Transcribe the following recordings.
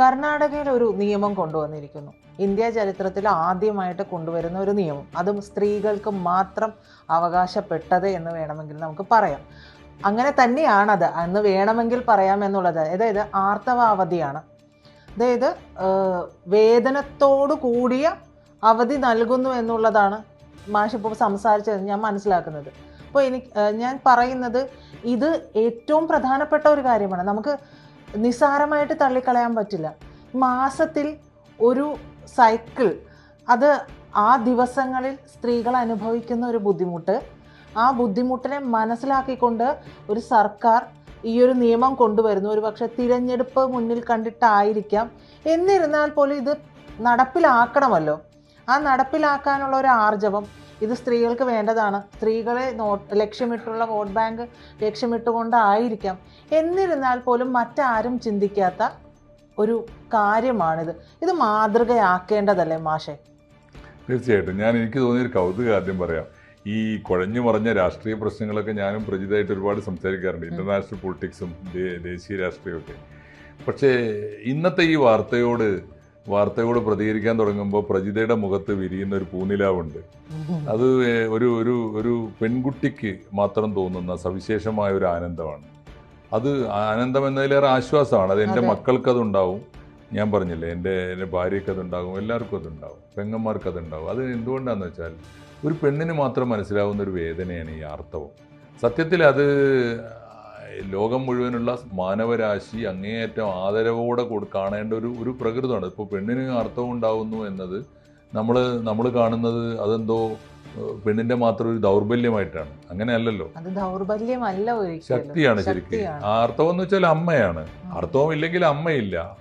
കർണാടകയിൽ ഒരു നിയമം കൊണ്ടുവന്നിരിക്കുന്നു. ഇന്ത്യ ചരിത്രത്തിൽ ആദ്യമായിട്ട് കൊണ്ടുവരുന്ന ഒരു നിയമം. അതും സ്ത്രീകൾക്ക് മാത്രം അവകാശപ്പെട്ടത് എന്ന് വേണമെങ്കിൽ നമുക്ക് പറയാം. അങ്ങനെ തന്നെയാണത്. എന്ന് വേണമെങ്കിൽ പറയാം എന്നുള്ളത്. അതായത് ആർത്തവ അവധിയാണ് അതായത് വേദനത്തോടു കൂടിയ അവധി നൽകുന്നു എന്നുള്ളതാണ് മാഷിപ്പോൾ സംസാരിച്ചത് ഞാൻ മനസ്സിലാക്കുന്നത്. അപ്പോൾ എനിക്ക് ഞാൻ പറയുന്നത് ഇത് ഏറ്റവും പ്രധാനപ്പെട്ട ഒരു കാര്യമാണ്. നമുക്ക് നിസ്സാരമായിട്ട് തള്ളിക്കളയാൻ പറ്റില്ല. മാസത്തിൽ ഒരു സൈക്കിൾ. അത് ആ ദിവസങ്ങളിൽ സ്ത്രീകൾ അനുഭവിക്കുന്ന ഒരു ബുദ്ധിമുട്ട്. ആ ബുദ്ധിമുട്ടിനെ മനസ്സിലാക്കിക്കൊണ്ട് ഒരു സർക്കാർ ഈ ഒരു നിയമം കൊണ്ടുവരുന്നു. ഒരു പക്ഷേ തിരഞ്ഞെടുപ്പ് മുന്നിൽ കണ്ടിട്ടായിരിക്കാം. എന്നിരുന്നാൽ പോലും ഇത് നടപ്പിലാക്കണമല്ലോ. ആ നടപ്പിലാക്കാനുള്ള ഒരു ആർജവം ഇത് സ്ത്രീകൾക്ക് വേണ്ടതാണ്. സ്ത്രീകളെ നോ ലക്ഷ്യമിട്ടുള്ള വോട്ട് ബാങ്ക് ലക്ഷ്യമിട്ടുകൊണ്ടായിരിക്കാം. എന്നിരുന്നാൽ പോലും മറ്റാരും ചിന്തിക്കാത്ത ഒരു കാര്യമാണിത്. ഇത് മാതൃകയാക്കേണ്ടതല്ലേ മാഷെ? തീർച്ചയായിട്ടും. ഞാൻ എനിക്ക് തോന്നിയൊരു കൗതുക ആദ്യം പറയാം. ഈ കുഴഞ്ഞു മറഞ്ഞ രാഷ്ട്രീയ പ്രശ്നങ്ങളൊക്കെ ഞാനും പ്രജിതായിട്ട് ഒരുപാട് സംസാരിക്കാറുണ്ട്. ഇന്റർനാഷണൽ പൊളിറ്റിക്സും ദേശീയ രാഷ്ട്രീയമൊക്കെ. പക്ഷേ ഇന്നത്തെ ഈ വാർത്തയോട് വാർത്തയോട് പ്രതികരിക്കാൻ തുടങ്ങുമ്പോൾ പ്രജിതയുടെ മുഖത്ത് വിരിയുന്ന ഒരു പൂനിലാവുണ്ട്. അത് ഒരു ഒരു ഒരു പെൺകുട്ടിക്ക് മാത്രം തോന്നുന്ന സവിശേഷമായ ഒരു ആനന്ദമാണ്. അത് ആനന്ദം എന്നതിലേറെ ആശ്വാസമാണ്. അത് എന്റെ. മക്കൾക്ക് അതുണ്ടാവും ഞാൻ പറഞ്ഞില്ലേ എന്റെ എന്റെ ഭാര്യയ്ക്ക് അതുണ്ടാകും എല്ലാവർക്കും അതുണ്ടാവും പെങ്ങന്മാർക്ക് അതുണ്ടാവും. അത് എന്തുകൊണ്ടാണെന്ന് വെച്ചാൽ ഒരു പെണ്ണിന് മാത്രം മനസ്സിലാവുന്ന ഒരു വേദനയാണ് ഈ ആർത്തവം. സത്യത്തിൽ അത് ലോകം മുഴുവനുള്ള മാനവരാശി അങ്ങേയറ്റം ആദരവോടെ കൊടു കാണേണ്ട ഒരു ഒരു പ്രകൃതമാണ്. ഇപ്പോൾ പെണ്ണിന് അർത്ഥം ഉണ്ടാവുന്നു എന്നത് നമ്മൾ നമ്മൾ കാണുന്നത് അതെന്തോ പെണ്ണിന്റെ മാത്രം ഒരു ദൗർബല്യമായിട്ടാണ്. അങ്ങനെയല്ലല്ലോ. അത് ദൗർബല്യമല്ല ശക്തിയാണ് ശരിക്കും. അർത്ഥം എന്ന് വെച്ചാൽ അമ്മയാണ്. അർത്ഥവും ഇല്ലെങ്കിൽ അമ്മയില്ല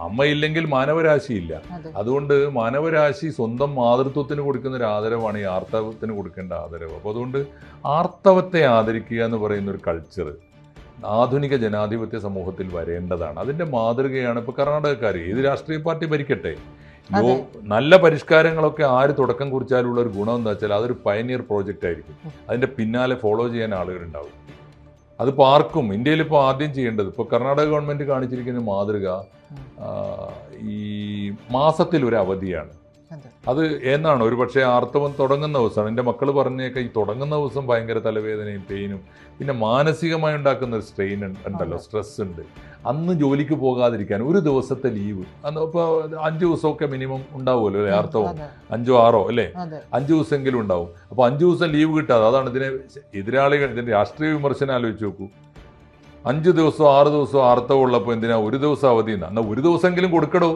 അമ്മയില്ലെങ്കിൽ മാനവരാശിയില്ല. അതെ. അതുകൊണ്ട് മാനവരാശി സ്വന്തം മാതൃത്വത്തിന് കൊടുക്കുന്ന ഒരു ആദരവാണ് ഈ ആർത്തവത്തിന് കൊടുക്കേണ്ട ആദരവ്. അപ്പോൾ അതുകൊണ്ട് ആർത്തവത്തെ ആദരിക്കുക എന്ന് പറയുന്ന ഒരു കൾച്ചർ ആധുനിക ജനാധിപത്യ സമൂഹത്തിൽ വരേണ്ടതാണ്. അതിന്റെ മാതൃകയാണ് ഇപ്പോൾ കർണാടകക്കാർ ഏത് രാഷ്ട്രീയ പാർട്ടി ഭരിക്കട്ടെ? നല്ല പരിഷ്കാരങ്ങളൊക്കെ ആര് തുടക്കം കുറിച്ചാലുള്ള ഒരു ഗുണം എന്താ വെച്ചാൽ അതൊരു പയനിയർ പ്രോജക്റ്റ് ആയിരിക്കും. അതിന്റെ പിന്നാലെ ഫോളോ ചെയ്യാൻ ആളുകളുണ്ടാവും. അതിപ്പോൾ ആർക്കും ഇന്ത്യയിൽ ഇപ്പോൾ ആദ്യം ചെയ്യേണ്ടത് ഇപ്പോൾ കർണാടക ഗവൺമെന്റ് കാണിച്ചിരിക്കുന്ന മാതൃക ഈ മാസത്തിൽ ഒരു അവധിയാണ്. അതെ എന്നാണ്? ഒരു പക്ഷേ ആർത്തവം തുടങ്ങുന്ന ദിവസമാണ് എന്റെ മക്കൾ പറഞ്ഞേക്ക ഈ തുടങ്ങുന്ന ദിവസം ഭയങ്കര തലവേദനയും പെയിനും പിന്നെ മാനസികമായി ഉണ്ടാക്കുന്ന ഒരു സ്ട്രെയിൻ ഉണ്ടല്ലോ സ്ട്രെസ് ഉണ്ട്. അന്ന് ജോലിക്ക് പോകാതിരിക്കാൻ ഒരു ദിവസത്തെ ലീവ്. അന്ന് ഇപ്പോൾ അഞ്ച് ദിവസമൊക്കെ മിനിമം ഉണ്ടാവുമല്ലോ അല്ലേ ആർത്തവം? അഞ്ചോ ആറോ അല്ലേ? അഞ്ച് ദിവസമെങ്കിലും ഉണ്ടാവും. അപ്പോൾ അഞ്ച് ദിവസം ലീവ് കിട്ടാതെ അതാണ് ഇതിനെ എതിരാളികൾ ഇതിന്റെ രാഷ്ട്രീയ വിമർശനം ആലോചിച്ച് നോക്കൂ. അഞ്ച് ദിവസമോ ആറ് ദിവസമോ ആർത്തവം ഉള്ളപ്പോൾ എന്തിനാ? ഒരു ദിവസം അവധി എന്നാ. എന്നാൽ ഒരു ദിവസമെങ്കിലും കൊടുക്കടോ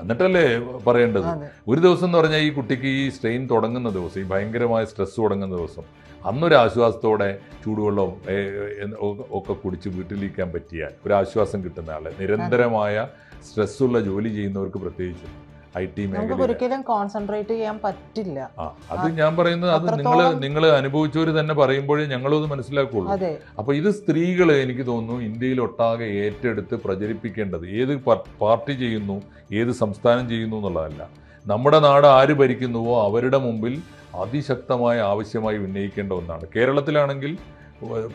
എന്നിട്ടല്ലേ പറയേണ്ടത്? ഒരു ദിവസം എന്ന് പറഞ്ഞാൽ ഈ കുട്ടിക്ക് ഈ സ്ട്രെയിൻ തുടങ്ങുന്ന ദിവസം ഈ ഭയങ്കരമായ സ്ട്രെസ് തുടങ്ങുന്ന ദിവസം അന്നൊരു ആശ്വാസത്തോടെ ചൂടുവെള്ളവും ഒക്കെ കുടിച്ച് വീട്ടിലിരിക്കാൻ പറ്റിയാൽ ഒരു ആശ്വാസം കിട്ടുന്ന ആളെ. നിരന്തരമായ സ്ട്രെസ്സുള്ള ജോലി ചെയ്യുന്നവർക്ക് പ്രത്യേകിച്ചും ഐ ടി മേഖല ഒരിക്കലും കോൺസെൻട്രേറ്റ് ചെയ്യാൻ പറ്റില്ല. അത് ഞാൻ പറയുന്നത് അത് നിങ്ങൾ നിങ്ങൾ അനുഭവിച്ചവർ തന്നെ പറയുമ്പോഴേ ഞങ്ങളും അത് മനസ്സിലാക്കുള്ളൂ. അപ്പൊ ഇത് സ്ത്രീകൾ എനിക്ക് തോന്നുന്നു ഇന്ത്യയിൽ ഒട്ടാകെ ഏറ്റെടുത്ത് പ്രചരിപ്പിക്കേണ്ടത് ഏത് പാർട്ടി ചെയ്യുന്നു ഏത് സംസ്ഥാനം ചെയ്യുന്നു എന്നുള്ളതല്ല. നമ്മുടെ നാട് ആര് ഭരിക്കുന്നുവോ അവരുടെ മുമ്പിൽ അതിശക്തമായ ആവശ്യമായി ഉന്നയിക്കേണ്ട ഒന്നാണ്. കേരളത്തിലാണെങ്കിൽ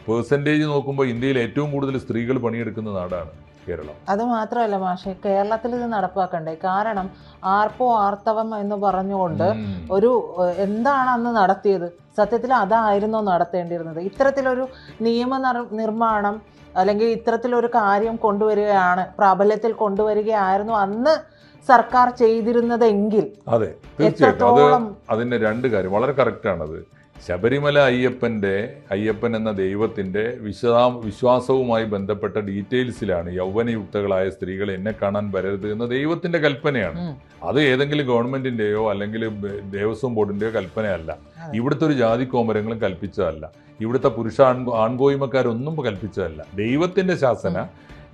പേഴ്സന്റേജ് നോക്കുമ്പോൾ ഇന്ത്യയിൽ ഏറ്റവും കൂടുതൽ സ്ത്രീകൾ പണിയെടുക്കുന്ന നാടാണ്. കേരളം. അത് മാത്രമല്ല മാഷെ കേരളത്തിൽ ഇത് നടപ്പാക്കണ്ടേ? കാരണം ആർപ്പോ ആർത്തവം എന്ന് പറഞ്ഞുകൊണ്ട് ഒരു എന്താണ് അന്ന് നടത്തിയത്? സത്യത്തിൽ അതായിരുന്നു നടത്തേണ്ടിയിരുന്നത്. ഇത്തരത്തിലൊരു നിയമ നിർമ്മാണം അല്ലെങ്കിൽ ഇത്തരത്തിലൊരു കാര്യം കൊണ്ടുവരികയാണ് പ്രാബല്യത്തിൽ കൊണ്ടുവരികയായിരുന്നു അന്ന് സർക്കാർ ചെയ്തിരുന്നതെങ്കിൽ അതെ തീർച്ചയായിട്ടും. അത് അതിന്റെ രണ്ട് കാര്യം. വളരെ കറക്റ്റാണത് ശബരിമല അയ്യപ്പന്റെ അയ്യപ്പൻ എന്ന ദൈവത്തിന്റെ വിശദാ വിശ്വാസവുമായി ബന്ധപ്പെട്ട ഡീറ്റെയിൽസിലാണ് യൗവനയുക്തകളായ സ്ത്രീകൾ എന്നെ കാണാൻ വരരുത് എന്ന ദൈവത്തിന്റെ കൽപ്പനയാണ്. അത് ഏതെങ്കിലും ഗവൺമെന്റിന്റെയോ അല്ലെങ്കിൽ ദേവസ്വം ബോർഡിന്റെയോ കൽപ്പനയല്ല. ഇവിടുത്തെ ഒരു ജാതി കോമരങ്ങളും കൽപ്പിച്ചതല്ല. ഇവിടുത്തെ പുരുഷ ആൺകോ ആൺകോയ്മക്കാരൊന്നും കൽപ്പിച്ചതല്ല. ദൈവത്തിന്റെ ശാസന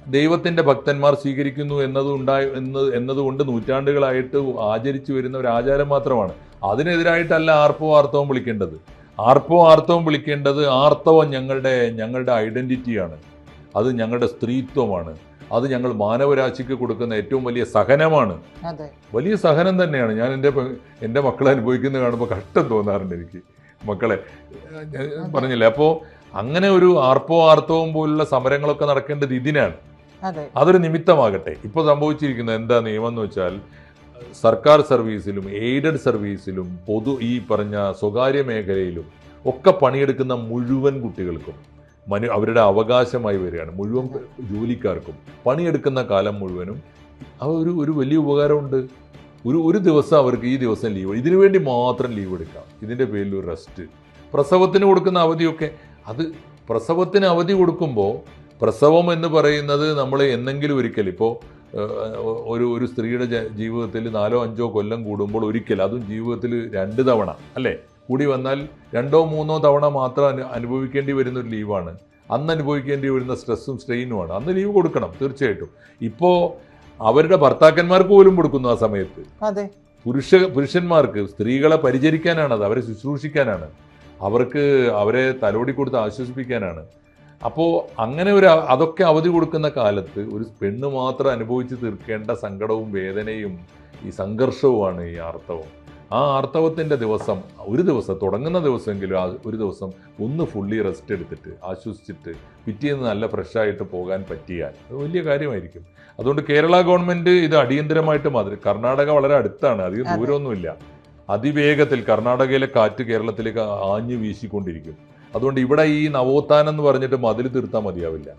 ദൈവത്തിന്റെ ഭക്തന്മാർ സ്വീകരിക്കുന്നു എന്നതുണ്ടായ എന്ന് എന്നതുകൊണ്ട് നൂറ്റാണ്ടുകളായിട്ട് ആചരിച്ചു വരുന്ന ഒരു ആചാരം മാത്രമാണ്. അതിനെതിരായിട്ടല്ല ആർപ്പോ ആർത്തവും വിളിക്കേണ്ടത്. ആർപ്പോ ആർത്തവും വിളിക്കേണ്ടത് ആർത്തവം ഞങ്ങളുടെ ഞങ്ങളുടെ ഐഡന്റിറ്റിയാണ് അത് ഞങ്ങളുടെ സ്ത്രീത്വമാണ്. അത് ഞങ്ങൾ മാനവരാശിക്ക് കൊടുക്കുന്ന ഏറ്റവും വലിയ സഹനമാണ്. വലിയ സഹനം തന്നെയാണ്. ഞാൻ എന്റെ എന്റെ മക്കളെ അനുഭവിക്കുന്നത് കാണുമ്പോൾ കഷ്ടം തോന്നാറുണ്ട് എനിക്ക്. മക്കളെ പറഞ്ഞില്ലേ അപ്പോൾ അങ്ങനെ ഒരു ആർപ്പോ ആർത്തവും പോലുള്ള സമരങ്ങളൊക്കെ നടക്കേണ്ടത് ഇതിനാണ്. അതെ. അതൊരു നിമിത്തമാകട്ടെ. ഇപ്പോൾ സംഭവിച്ചിരിക്കുന്നത് എന്താ നിയമം എന്ന് വെച്ചാൽ സർക്കാർ സർവീസിലും എയ്ഡഡ് സർവീസിലും പൊതു ഈ പറഞ്ഞ സ്വകാര്യ മേഖലയിലും ഒക്കെ പണിയെടുക്കുന്ന മുഴുവൻ കുട്ടികൾക്കും മനു അവരുടെ അവകാശമായി വരികയാണ്. മുഴുവൻ ജോലിക്കാർക്കും പണിയെടുക്കുന്ന കാലം മുഴുവനും ഒരു ഒരു വലിയ ഉപകാരമുണ്ട്. ഒരു ഒരു ദിവസം അവർക്ക് ഈ ദിവസം ലീവ് ഇതിനു വേണ്ടി മാത്രം ലീവ് എടുക്കാം. ഇതിന്റെ പേരിൽ ഒരു റെസ്റ്റ് പ്രസവത്തിന് കൊടുക്കുന്ന അവധിയൊക്കെ അത് പ്രസവത്തിന് അവധി കൊടുക്കുമ്പോൾ പ്രസവം എന്ന് പറയുന്നത് നമ്മൾ എന്നെങ്കിലും ഒരിക്കൽ ഇപ്പോൾ ഒരു ഒരു സ്ത്രീയുടെ ജീവിതത്തിൽ നാലോ അഞ്ചോ കൊല്ലം കൂടുമ്പോൾ ഒരിക്കൽ അതും ജീവിതത്തിൽ രണ്ട് തവണ അല്ലേ? കൂടി വന്നാൽ രണ്ടോ മൂന്നോ തവണ മാത്രം അനുഭവിക്കേണ്ടി വരുന്ന ഒരു ലീവാണ്. അന്ന് അനുഭവിക്കേണ്ടി വരുന്ന സ്ട്രെസ്സും സ്ട്രെയിനുമാണ്. അന്ന് ലീവ് കൊടുക്കണം തീർച്ചയായിട്ടും. ഇപ്പോൾ അവരുടെ ഭർത്താക്കന്മാർക്ക് പോലും കൊടുക്കുന്നു ആ സമയത്ത്. അതെ. പുരുഷ പുരുഷന്മാർക്ക് സ്ത്രീകളെ പരിചരിക്കാനാണത് അവരെ ശുശ്രൂഷിക്കാനാണ്. അവർക്ക് അവരെ തലോടി കൊടുത്ത് ആശ്വസിപ്പിക്കാനാണ്. അപ്പോൾ അങ്ങനെ ഒരു അതൊക്കെ അവധി കൊടുക്കുന്ന കാലത്ത് ഒരു പെണ്ണ് മാത്രം അനുഭവിച്ച് തീർക്കേണ്ട സങ്കടവും വേദനയും ഈ സംഘർഷവുമാണ് ഈ ആർത്തവം. ആ ആർത്തവത്തിന്റെ ദിവസം ഒരു ദിവസം തുടങ്ങുന്ന ദിവസമെങ്കിലും ആ ഒരു ദിവസം ഒന്ന് ഫുള്ളി റെസ്റ്റ് എടുത്തിട്ട് ആശ്വസിച്ചിട്ട് പിറ്റേന്ന് നല്ല ഫ്രഷായിട്ട് പോകാൻ പറ്റിയാൽ അത് വലിയ കാര്യമായിരിക്കും. അതുകൊണ്ട് കേരള ഗവൺമെന്റ് ഇത് അടിയന്തരമായിട്ട് മാതിരി കർണാടക വളരെ അടുത്താണ് അധികം. ദൂരമൊന്നുമില്ല. അതിവേഗത്തിൽ കർണാടകയിലെ കാറ്റ് കേരളത്തിലേക്ക് ആഞ്ഞു വീശിക്കൊണ്ടിരിക്കും. അതുകൊണ്ട് ഇവിടെ ഈ നവോത്ഥാനം എന്ന് പറഞ്ഞിട്ട് മതിൽ തീർത്താൽ മതിയാവില്ല.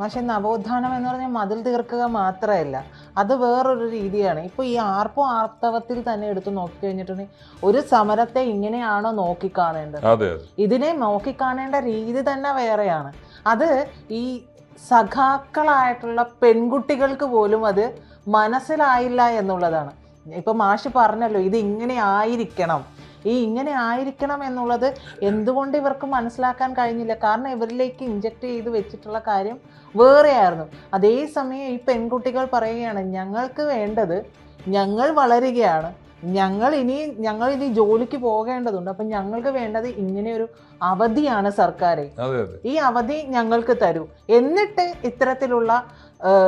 പക്ഷെ നവോത്ഥാനം എന്ന് പറഞ്ഞാൽ മതിൽ തീർക്കുക മാത്രമല്ല അത് വേറൊരു രീതിയാണ്. ഇപ്പോൾ ഈ ആർപ്പോ ആർത്തവത്തിൽ തന്നെ എടുത്ത് നോക്കിക്കഴിഞ്ഞിട്ടുണ്ടെങ്കിൽ ഒരു സമരത്തെ ഇങ്ങനെയാണോ നോക്കിക്കാണേണ്ടത്? ഇതിനെ നോക്കിക്കാണേണ്ട രീതി തന്നെ വേറെയാണ്. അത് ഈ സഖാക്കളായിട്ടുള്ള പെൺകുട്ടികൾക്ക് പോലും അത് മനസ്സിലായില്ല എന്നുള്ളതാണ്. ഇപ്പൊ മാഷ് പറഞ്ഞല്ലോ ഇത് ഇങ്ങനെ ആയിരിക്കണം. ഈ ഇങ്ങനെ ആയിരിക്കണം എന്നുള്ളത് എന്തുകൊണ്ട് ഇവർക്ക് മനസ്സിലാക്കാൻ കഴിഞ്ഞില്ല? കാരണം ഇവരിലേക്ക് ഇഞ്ചക്ട് ചെയ്ത് വെച്ചിട്ടുള്ള കാര്യം വേറെയായിരുന്നു. അതേസമയം ഈ പെൺകുട്ടികൾ പറയുകയാണ് ഞങ്ങൾക്ക് വേണ്ടത് ഞങ്ങൾ വളരുകയാണ്. ഞങ്ങൾ ഇനി ഞങ്ങൾ ഇനി ജോലിക്ക് പോകേണ്ടതുണ്ട്. അപ്പം ഞങ്ങൾക്ക് വേണ്ടത് ഇങ്ങനെ ഒരു അവധിയാണ് സർക്കാർ ഈ അവധി ഞങ്ങൾക്ക് തരൂ. എന്നിട്ട് ഇത്തരത്തിലുള്ള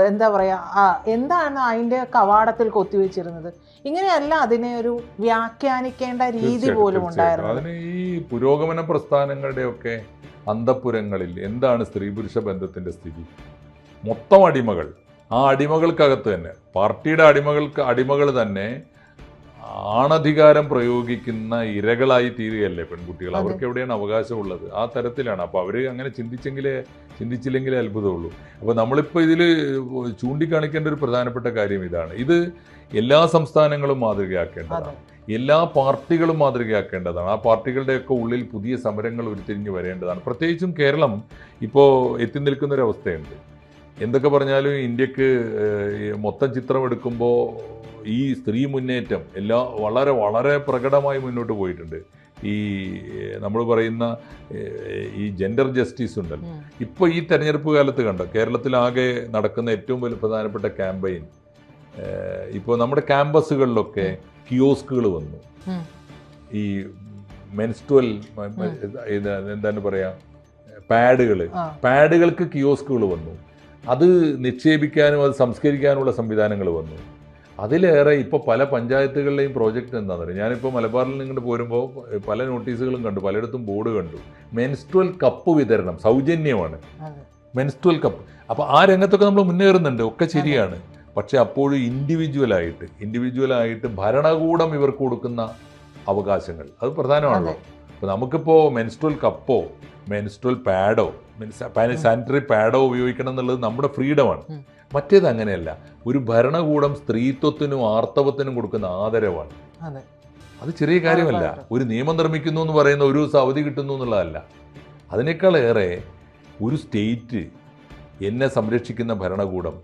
എന്താ പറയുക എന്താണ് അതിന്റെ കവാടത്തിൽ കൊത്തിവെച്ചിരുന്നത്? ഇങ്ങനെയല്ല അതിനെ ഒരു വ്യാഖ്യാനിക്കേണ്ട രീതി പോലും ഉണ്ടായിരുന്നു അതിന് ഈ പുരോഗമന പ്രസ്ഥാനങ്ങളുടെയൊക്കെ അന്തപുരങ്ങളിൽ എന്താണ് സ്ത്രീ പുരുഷ ബന്ധത്തിന്റെ സ്ഥിതി? മൊത്തം അടിമകൾ. ആ അടിമകൾക്കകത്ത് തന്നെ പാർട്ടിയുടെ അടിമകൾക്ക് അടിമകൾ തന്നെ ആണധികാരം പ്രയോഗിക്കുന്ന ഇരകളായി തീരുകയല്ലേ പെൺകുട്ടികൾ? അവർക്ക് എവിടെയാണ് അവകാശമുള്ളത്? ആ തരത്തിലാണ്. അപ്പോൾ അവർ അങ്ങനെ ചിന്തിച്ചെങ്കിലേ ചിന്തിച്ചില്ലെങ്കിലേ അത്ഭുതമുള്ളൂ. അപ്പോൾ നമ്മളിപ്പോൾ ഇതിൽ ചൂണ്ടിക്കാണിക്കേണ്ട ഒരു പ്രധാനപ്പെട്ട കാര്യം ഇതാണ്. ഇത് എല്ലാ സംസ്ഥാനങ്ങളും മാതൃകയാക്കേണ്ടതാണ്. എല്ലാ പാർട്ടികളും മാതൃകയാക്കേണ്ടതാണ്. ആ പാർട്ടികളുടെയൊക്കെ ഉള്ളിൽ പുതിയ സമരങ്ങൾ ഉരുത്തിരിഞ്ഞ് വരേണ്ടതാണ്. പ്രത്യേകിച്ചും കേരളം ഇപ്പോൾ എത്തി നിൽക്കുന്നൊരവസ്ഥയുണ്ട്. എന്തൊക്കെ പറഞ്ഞാലും ഇന്ത്യയ്ക്ക് മൊത്തം ചിത്രം എടുക്കുമ്പോൾ ഈ സ്ത്രീ മുന്നേറ്റം എല്ലാ വളരെ വളരെ പ്രകടമായി മുന്നോട്ട് പോയിട്ടുണ്ട്. ഈ നമ്മൾ പറയുന്ന ഈ ജെൻഡർ ജസ്റ്റിസ് ഉണ്ടല്ലോ. ഇപ്പോൾ ഈ തെരഞ്ഞെടുപ്പ് കാലത്ത് കണ്ടോ? കേരളത്തിലാകെ നടക്കുന്ന ഏറ്റവും വലിയ പ്രധാനപ്പെട്ട ക്യാമ്പയിൻ ഇപ്പോൾ നമ്മുടെ ക്യാമ്പസുകളിലൊക്കെ കിയോസ്കുകൾ വന്നു. ഈ മെൻസ്ട്വൽ എന്താണ് പറയുക പാഡുകൾ. പാഡുകൾക്ക് കിയോസ്കുകൾ വന്നു. അത് നിക്ഷേപിക്കാനും അത് സംസ്കരിക്കാനുള്ള സംവിധാനങ്ങൾ വന്നു. അതിലേറെ ഇപ്പോൾ പല പഞ്ചായത്തുകളിലെയും പ്രോജക്റ്റ് എന്താണെന്ന് അറിയാം? ഞാനിപ്പോൾ മലബാറിൽ നിന്നിട്ട് പോരുമ്പോൾ പല നോട്ടീസുകളും കണ്ടു പലയിടത്തും ബോർഡ് കണ്ടു. മെൻസ്ട്രൽ കപ്പ് വിതരണം സൗജന്യമാണ്. മെൻസ്ട്രൽ കപ്പ് അപ്പോൾ ആ രംഗത്തൊക്കെ നമ്മൾ മുന്നേറുന്നുണ്ട് ഒക്കെ ശരിയാണ്. പക്ഷെ അപ്പോഴും ഇൻഡിവിജ്വലായിട്ട് ഇൻഡിവിജ്വലായിട്ട് ഭരണകൂടം ഇവർക്ക് കൊടുക്കുന്ന അവകാശങ്ങൾ അത് പ്രധാനമാണല്ലോ. അപ്പോൾ നമുക്കിപ്പോൾ മെൻസ്ട്രൽ കപ്പോ മെൻസ്ട്രൽ പാഡോ സാനിറ്ററി പാഡോ ഉപയോഗിക്കണം എന്നുള്ളത് നമ്മുടെ ഫ്രീഡമാണ്. മറ്റേത് അങ്ങനെയല്ല. ഒരു ഭരണകൂടം സ്ത്രീത്വത്തിനും ആർത്തവത്തിനും കൊടുക്കുന്ന ആദരവാണ്. അതെ. ചെറിയ കാര്യമല്ല. ഒരു നിയമം നിർമ്മിക്കുന്നു എന്ന് പറയുന്ന ഒരു ദിവസം അവധി കിട്ടുന്നു എന്നുള്ളതല്ല. അതിനേക്കാളേറെ ഒരു സ്റ്റേറ്റ് എന്നെ സംരക്ഷിക്കുന്ന ഭരണകൂടം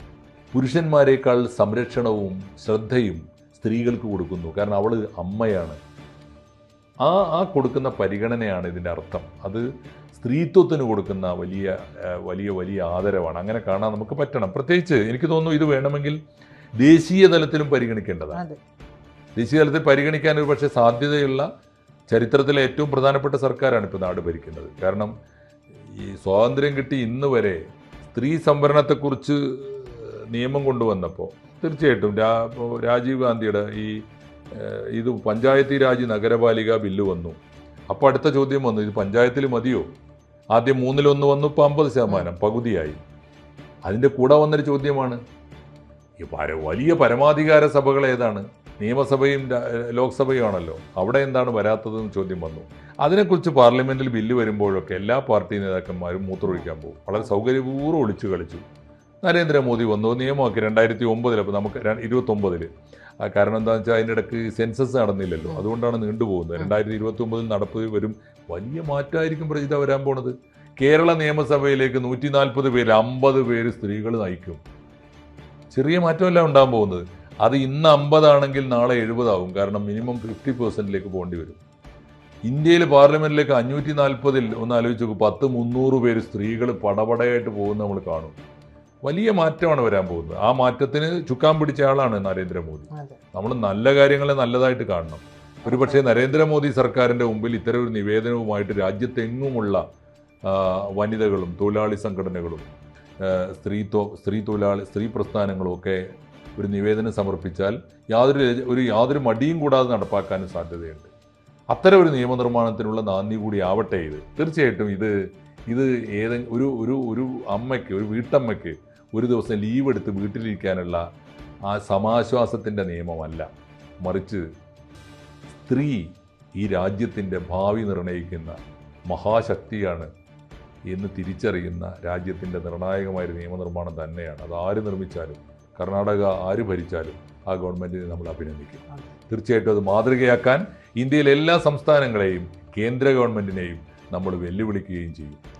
പുരുഷന്മാരെക്കാൾ സംരക്ഷണവും ശ്രദ്ധയും സ്ത്രീകൾക്ക് കൊടുക്കുന്നു. കാരണം അവൾ അമ്മയാണ്. ആ ആ കൊടുക്കുന്ന പരിഗണനയാണ് ഇതിന്റെ അർത്ഥം. അത് സ്ത്രീത്വത്തിന് കൊടുക്കുന്ന വലിയ വലിയ വലിയ ആദരവാണ്. അങ്ങനെ കാണാൻ നമുക്ക് പറ്റണം. പ്രത്യേകിച്ച് എനിക്ക് തോന്നുന്നു ഇത് വേണമെങ്കിൽ ദേശീയ തലത്തിലും പരിഗണിക്കേണ്ടതാണ്. ദേശീയ തലത്തിൽ പരിഗണിക്കാൻ ഒരു പക്ഷേ സാധ്യതയുള്ള ചരിത്രത്തിലെ ഏറ്റവും പ്രധാനപ്പെട്ട സർക്കാരാണ് ഇപ്പോൾ നാട് ഭരിക്കുന്നത്. കാരണം ഈ സ്വാതന്ത്ര്യം കിട്ടി ഇന്ന് വരെ സ്ത്രീ സംവരണത്തെക്കുറിച്ച് നിയമം കൊണ്ടുവന്നപ്പോൾ തീർച്ചയായിട്ടും രാ രാജീവ് ഗാന്ധിയുടെ ഈ ഇത് പഞ്ചായത്തി രാജ് നഗരപാലിക ബില്ല് വന്നു. അപ്പോൾ അടുത്ത ചോദ്യം വന്നു ഇത് പഞ്ചായത്തിൽ മതിയോ? ആദ്യം മൂന്നിലൊന്ന് വന്നു ഇപ്പോൾ അമ്പത് ശതമാനം പകുതിയായി. അതിന്റെ കൂടെ വന്നൊരു ചോദ്യമാണ് ഈ പര വലിയ പരമാധികാര സഭകൾ ഏതാണ്? നിയമസഭയും ലോക്സഭയും ആണല്ലോ അവിടെ എന്താണ് വരാത്തതെന്ന് ചോദ്യം വന്നു. അതിനെക്കുറിച്ച് പാർലമെന്റിൽ ബില്ല് വരുമ്പോഴൊക്കെ എല്ലാ പാർട്ടി നേതാക്കന്മാരും മൂത്രമൊഴിക്കാൻ പോകും. വളരെ സൗകര്യപൂർവം ഒളിച്ചു കളിച്ചു. നരേന്ദ്രമോദി വന്നു. നിയമമാക്കി രണ്ടായിരത്തി ഒമ്പതിൽ അപ്പോൾ നമുക്ക് ഇരുപത്തൊമ്പതിൽ കാരണം എന്താണെന്ന് വെച്ചാൽ അതിന്റെ ഇടയ്ക്ക് സെൻസസ് നടന്നില്ലല്ലോ. അതുകൊണ്ടാണ് നീണ്ടുപോകുന്നത്. രണ്ടായിരത്തി ഇരുപത്തി ഒമ്പതിൽ നടപ്പ് വരും വലിയ മാറ്റമായിരിക്കും പ്രജിത വരാൻ പോണത്. കേരള നിയമസഭയിലേക്ക് നൂറ്റി നാൽപ്പത് പേര് അമ്പത് പേര് സ്ത്രീകൾ നയിക്കും. ചെറിയ മാറ്റമല്ല ഉണ്ടാകാൻ പോകുന്നത്. അത് ഇന്ന് അമ്പതാണെങ്കിൽ നാളെ എഴുപതാവും. കാരണം മിനിമം ഫിഫ്റ്റി പെർസെന്റിലേക്ക് പോകേണ്ടി വരും. ഇന്ത്യയിൽ പാർലമെന്റിലേക്ക് അഞ്ഞൂറ്റി നാൽപ്പതിൽ ഒന്ന് ആലോചിച്ച് നോക്കും പത്ത് മുന്നൂറ് പേര് സ്ത്രീകൾ പടപടയായിട്ട് പോകുന്ന നമ്മൾ കാണും. വലിയ മാറ്റമാണ് വരാൻ പോകുന്നത്. ആ മാറ്റത്തിന് ചുക്കാൻ പിടിച്ച ആളാണ് നരേന്ദ്രമോദി. നമ്മൾ നല്ല കാര്യങ്ങളെ നല്ലതായിട്ട് കാണണം. ഒരു പക്ഷേ നരേന്ദ്രമോദി സർക്കാരിന്റെ മുമ്പിൽ ഇത്തരം ഒരു നിവേദനവുമായിട്ട് രാജ്യത്തെങ്ങുമുള്ള വനിതകളും തൊഴിലാളി സംഘടനകളും സ്ത്രീ തൊ സ്ത്രീ തൊഴിലാളി സ്ത്രീ പ്രസ്ഥാനങ്ങളും ഒക്കെ ഒരു നിവേദനം സമർപ്പിച്ചാൽ യാതൊരു ഒരു യാതൊരു മടിയും കൂടാതെ നടപ്പാക്കാനും സാധ്യതയുണ്ട്. അത്തരം ഒരു നിയമനിർമ്മാണത്തിനുള്ള നാന്ദി കൂടി ആവട്ടെ ഇത്. തീർച്ചയായിട്ടും ഇത് ഇത് ഏതെ ഒരു ഒരു ഒരു അമ്മയ്ക്ക് ഒരു വീട്ടമ്മയ്ക്ക് ഒരു ദിവസം ലീവ് എടുത്ത് വീട്ടിലിരിക്കാനുള്ള ആ സമാശ്വാസത്തിന്റെ നിയമമല്ല. മറിച്ച് സ്ത്രീ ഈ രാജ്യത്തിന്റെ ഭാവി നിർണയിക്കുന്ന മഹാശക്തിയാണ് എന്ന് തിരിച്ചറിയുന്ന രാജ്യത്തിന്റെ നിർണായകമായൊരു നിയമനിർമ്മാണം തന്നെയാണ്. അത് ആര് നിർമ്മിച്ചാലും കർണാടക ആര് ഭരിച്ചാലും ആ ഗവൺമെന്റിനെ നമ്മൾ അഭിനന്ദിക്കും. തീർച്ചയായിട്ടും അത് മാതൃകയാക്കാൻ ഇന്ത്യയിലെ എല്ലാ സംസ്ഥാനങ്ങളെയും കേന്ദ്ര ഗവൺമെന്റിനെയും നമ്മൾ വെല്ലുവിളിക്കുകയും ചെയ്യും.